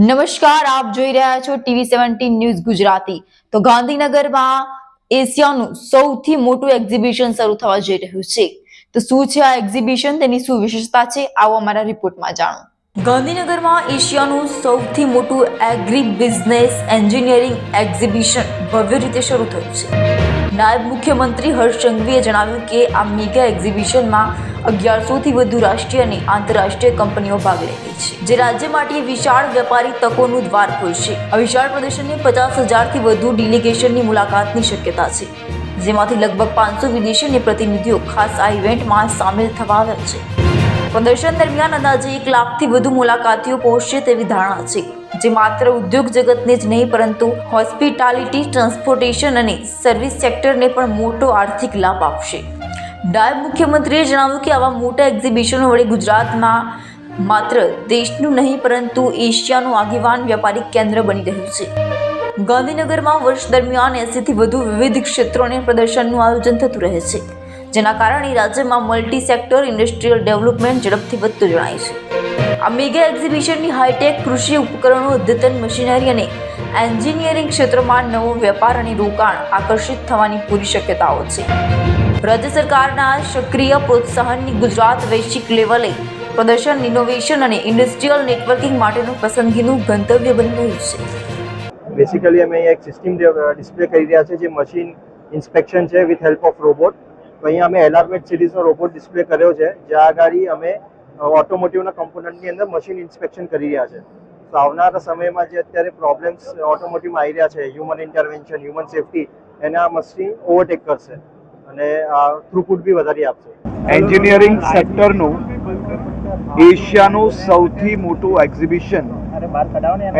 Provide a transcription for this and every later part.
નમસ્કાર, આપ જોઈ રહ્યા છો ટીવી સેવન્ટીન ન્યૂઝ ગુજરાતી. તો ગાંધીનગરમાં એશિયાનું સૌથી મોટું એક્ઝિબિશન શરૂ થવા જઈ રહ્યું છે. તો શું છે આ એક્ઝિબિશન તેની શું વિશેષતા છે? આવો અમારા રિપોર્ટમાં જાણો. ગાંધીનગરમાં એશિયાનું સૌથી મોટું એગ્રી બિઝનેસ એન્જિનિયરિંગ એક્ઝિબિશન ભવ્ય રીતે શરૂ થયું છે. નાયબ મુખ્યમંત્રી હર્ષ સંઘવીએ જણાવ્યું કે આ મેગા એક્ઝિબિશનમાં અગિયારસોથી વધુ રાષ્ટ્રીય અને આંતરરાષ્ટ્રીય કંપનીઓ ભાગ લઈ છે, જે રાજ્ય માટે વિશાળ વેપારી તકોનું દ્વાર ખોલશે આ વિશાળ પ્રદર્શનને પચાસ હજારથી વધુ ડેલિગેશનની મુલાકાતની શક્યતા છે, જેમાંથી લગભગ પાંચસો વિદેશી પ્રતિનિધિઓ ખાસ આ ઇવેન્ટમાં સામેલ થવા આવ્યા છે. પ્રદર્શન દરમિયાન અંદાજે એક લાખથી વધુ મુલાકાતીઓ પહોંચશે તેવી ધારણા છે, જે માત્ર ઉદ્યોગ જગતને જ નહીં, પરંતુ હોસ્પિટાલિટી, ટ્રાન્સપોર્ટેશન અને સર્વિસ સેક્ટરને પણ મોટો આર્થિક લાભ આપશે. નાયબ મુખ્યમંત્રીએ જણાવ્યું કે આવા મોટા એક્ઝિબિશનો વડે ગુજરાતમાં માત્ર દેશનું નહીં, પરંતુ એશિયાનું આગેવાન વ્યાપારિક કેન્દ્ર બની રહ્યું છે. ગાંધીનગરમાં વર્ષ દરમિયાન એસીથી વધુ વિવિધ ક્ષેત્રોને પ્રદર્શનનું આયોજન થતું રહે છે, જેના કારણે રાજ્યમાં મલ્ટી સેક્ટર ઇન્ડસ્ટ્રીયલ ડેવલપમેન્ટ ઝડપથી વધતું જણાય છે. આ મેગા એક્ઝિબિશનની હાઈટેક કૃષિ ઉપકરણો, અદ્યતન મશીનરી અને એન્જિનિયરિંગ ક્ષેત્રમાં નવો વેપાર અને રોકાણ આકર્ષિત થવાની પૂરી શક્યતાઓ છે. રાજ્ય સરકારના સક્રિય પ્રોત્સાહનની ગુજરાત વૈશ્વિક લેવલે પ્રદર્શન ઇનોવેશન અને ઇન્ડસ્ટ્રીયલ નેટવર્કિંગ માટેનું પસંદગીનું ગંતવ્ય બની રહ્યું છે. બેસિકલી અમે અહીંયા એક સિસ્ટમ ડિસ્પ્લે કરી રહ્યા છે જે મશીન ઇન્સ્પેક્શન છે વિથ હેલ્પ ઓફ રોબોટ તો અહીંયા અમે એલાર્મેટ સિરીઝનો રોબોટ ડિસ્પ્લે કર્યો છે. જ્યાં આગળ અમે ઓટોમોટિવના કમ્પોનન્ટની અંદર મશીન ઇન્સ્પેક્શન કરી રહ્યા છે. તો આવનારા સમયમાં જે અત્યારે પ્રોબ્લેમ્સ ઓટોમોટિવમાં આવી રહ્યા છે હ્યુમન ઇન્ટરવેન્શન હ્યુમન સેફટી એને આ મશીન ઓવરટેક કરશે. અને થ્રુપુટ બી વધારી આપશે. એન્જિનિયરિંગ સેક્ટરનું એશિયાનું સૌથી મોટું એક્ઝિબિશન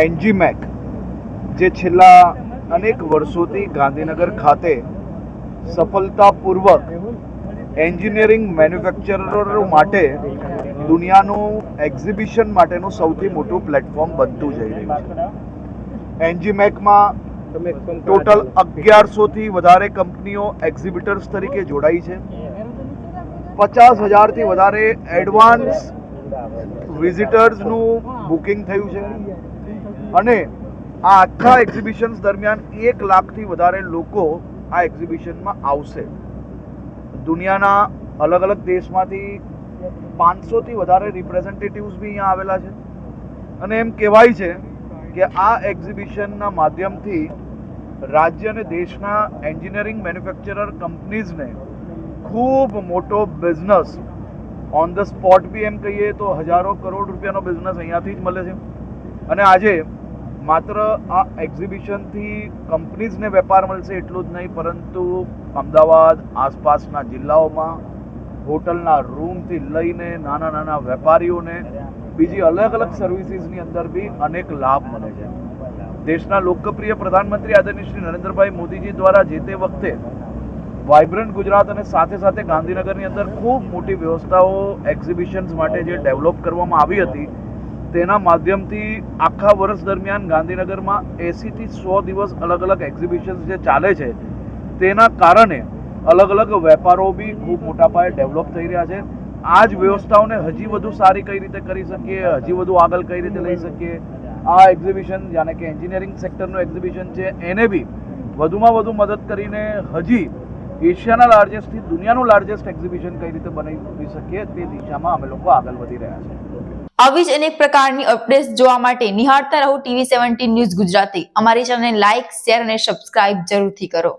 એન્જીમેક જે છેલ્લા અનેક વર્ષોથી ગાંધીનગર ખાતે સફળતાપૂર્વક એન્જિનિયરિંગ મેન્યુફેક્ચરરો માટે દુનિયાનું એક્ઝિબિશન માટેનું સૌથી મોટું પ્લેટફોર્મ બનતું જઈ રહ્યું છે. એન્જીમેકમાં ટોટલ અગિયારસોથી વધારે કંપનીઓ એક્ઝિબિટર્સ તરીકે જોડાઈ છે. પચાસ હજારથી વધારે એડવાન્સ વિઝિટર્સનું બુકિંગ થયું છે. અને આ આખા એક્ઝિબિશન્સ દરમિયાન એક લાખથી વધારે લોકો આ એક્ઝિબિશનમાં આવશે. દુનિયાના અલગ અલગ દેશમાંથી પાંચસોથી વધારે રિપ્રેઝેન્ટેટિવ્સ બી અહીંયા આવેલા છે. અને એમ કહેવાય છે કે આ એક્ઝિબિશનના માધ્યમથી રાજ્ય અને દેશના એન્જિનિયરિંગ મેન્યુફેક્ચરર કંપનીઝને ખૂબ મોટો બિઝનેસ ઓન ધ સ્પોટ બી એમ કહીએ તો હજારો કરોડ રૂપિયાનો બિઝનેસ અહીંયાથી જ મળે છે. અને આજે માત્ર આ એક્ઝિબિશનથી કંપનીઝને વેપાર મળશે એટલું જ નહીં, પરંતુ અમદાવાદ, આસપાસના જિલ્લાઓમાં હોટલના રૂમથી લઈને નાના નાના વેપારીઓને બીજી અલગ અલગ સર્વિસીસની અંદર બી અનેક લાભ મળે છે. દેશના લોકપ્રિય પ્રધાનમંત્રી આદરણીય શ્રી નરેન્દ્રભાઈ મોદીજી દ્વારા જે તે વખતે વાઇબ્રન્ટ ગુજરાત અને સાથે સાથે ગાંધીનગરની અંદર ખૂબ મોટી વ્યવસ્થાઓ એક્ઝિબિશન્સ માટે જે ડેવલપ કરવામાં આવી હતી, તેના માધ્યમથી આખા વર્ષ દરમિયાન ગાંધીનગરમાં એંસીથી સો દિવસ અલગ અલગ એક્ઝિબિશન્સ જે ચાલે છે, તેના કારણે અલગ અલગ વેપારો બી ખૂબ મોટા પાયે ડેવલપ થઈ રહ્યા છે. આ જ વ્યવસ્થાઓને હજી વધુ સારી કઈ રીતે કરી શકીએ, હજી વધુ આગળ કઈ રીતે લઈ શકીએ? આ એક્ઝિબિશન જાણે કે એન્જિનિયરિંગ સેક્ટરનું એક્ઝિબિશન છે, એને બી વધુમાં વધુ મદદ કરીને હજી એશિયાના લાર્જેસ્ટથી દુનિયાનું લાર્જેસ્ટ એક્ઝિબિશન કઈ રીતે બનાવી શકીએ તે દિશામાં અમે લોકો આગળ વધી રહ્યા છીએ. આવી જ અનેક પ્રકારની અપડેટ્સ જોવા માટે નિહાળતા રહો ટીવી સેવન્ટીન ન્યૂઝ ગુજરાતી. અમારી ચેનલને લાઇક શેર અને સબસ્ક્રાઇબ જરૂરથી કરો.